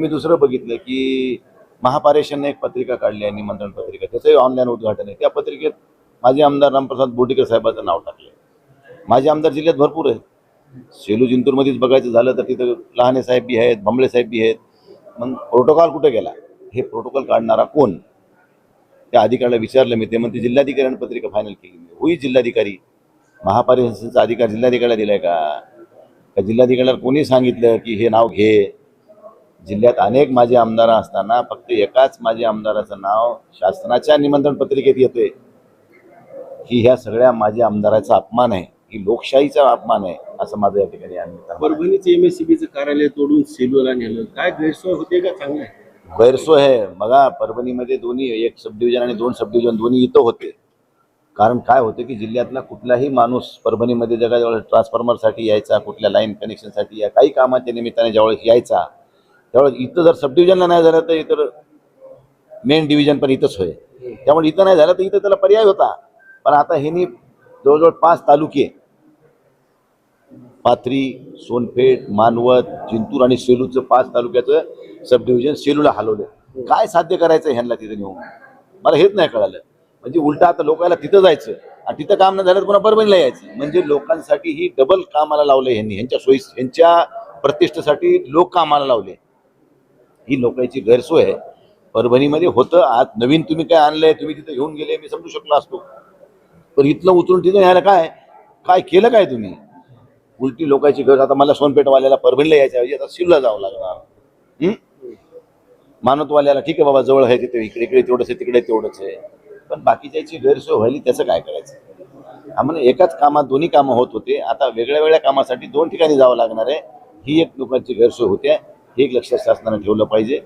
मी दुसरं बघितलं की महापारेषणने एक पत्रिका काढली आहे निमंत्रण पत्रिका. त्याचंही ऑनलाईन उद्घाटन आहे. त्या पत्रिकेत माझे आमदार रामप्रसाद बोर्डीकर साहेबाचं नाव टाकलं माझे आमदार जिल्ह्यात भरपूर आहेत. सेलू जिंतूरमध्येच बघायचं झालं तर तिथं लहाने साहेब बी आहेत भंबळे साहेब बी आहेत. मग प्रोटोकॉल कुठे गेला? हे प्रोटोकॉल काढणारा कोण? त्या अधिकाऱ्याला विचारलं मी ते म्हणते जिल्हाधिकाऱ्याने पत्रिका फायनल केली मी होई जिल्हाधिकारी महापारिषदेचा अधिकार जिल्हाधिकाऱ्याला दिलाय का? का जिल्हाधिकाऱ्याला कोणी सांगितलं की हे नाव घे? जिल्ह्यात अनेक माझे आमदार असताना फक्त एकाच माझे आमदाराचं नाव शासनाच्या निमंत्रण पत्रिकेत येतोय. ही ह्या सगळ्या माझ्या आमदाराचा अपमान आहे. ही लोकशाहीचा अपमान आहे असं माझं या ठिकाणी आम्ही परभणीचे एमएससीबीचं कार्यालय तोडून सेलूला नेलं. काय गैरसोय होते का चांगलं? आहे गैरसोय आहे. बघा परभणीमध्ये दोन्ही एक सब डिव्हिजन आणि दोन सब डिव्हिजन दोन्ही इथं होते. कारण काय होतं की जिल्ह्यातला कुठलाही माणूस परभणीमध्ये जगा ज्यावेळेस ट्रान्सफॉर्मरसाठी यायचा कुठल्या लाईन कनेक्शनसाठी या काही कामाच्या निमित्ताने ज्यावेळेस यायचा त्यावेळेस इथं जर सब डिव्हिजनला नाही झालं तर इतर मेन डिव्हिजन पण इथंच होय. त्यामुळे इथं नाही झालं तर इथं त्याला पर्याय होता. पण आता ह्यांनी जवळजवळ पाच तालुके पाथरी सोनपेठ मानवत जिंतूर आणि सेलूचं पाच तालुक्याचं सब डिव्हिजन सेलूला हलवलं काय साध्य करायचं ह्यांना तिथं नेऊन? मला हेच नाही कळालं. म्हणजे उलटा आता लोकांना तिथं जायचं आणि तिथं काम नाही झालं तर पुन्हा परभणीला यायचं? म्हणजे लोकांसाठी ही डबल कामाला लावलं ह्यांनी. ह्यांच्या सोयी ह्यांच्या प्रतिष्ठेसाठी लोक कामाला लावले. ही लोकांची गैरसोय आहे. परभणीमध्ये होतं आज नवीन तुम्ही काय आणलंय तुम्ही तिथं घेऊन गेले मी समजू शकलो असतो. पण इथलं उतरून तिथं न्यायला काय? काय केलं काय तुम्ही? उलटी लोकांची गरज आता मला सोनपेठवाल्याला परभणीला यायच्या ऐवजी आता सिल्ला जावं लागणार. मानतवाल्याला ठीक आहे बाबा जवळ आहे तिथे इकडे इकडे तेवढंच आहे तिकडे तेवढंच आहे. पण बाकीच्याची गैरसोय व्हायली त्याचं काय करायचं? आम्हाला एकाच कामात दोन्ही कामं होत होते. आता वेगळ्या वेगळ्या कामासाठी दोन ठिकाणी जावं लागणार आहे. ही एक लोकांची गैरसोय होते. आहे एक लक्षात शासनाने ठेवलं पाहिजे.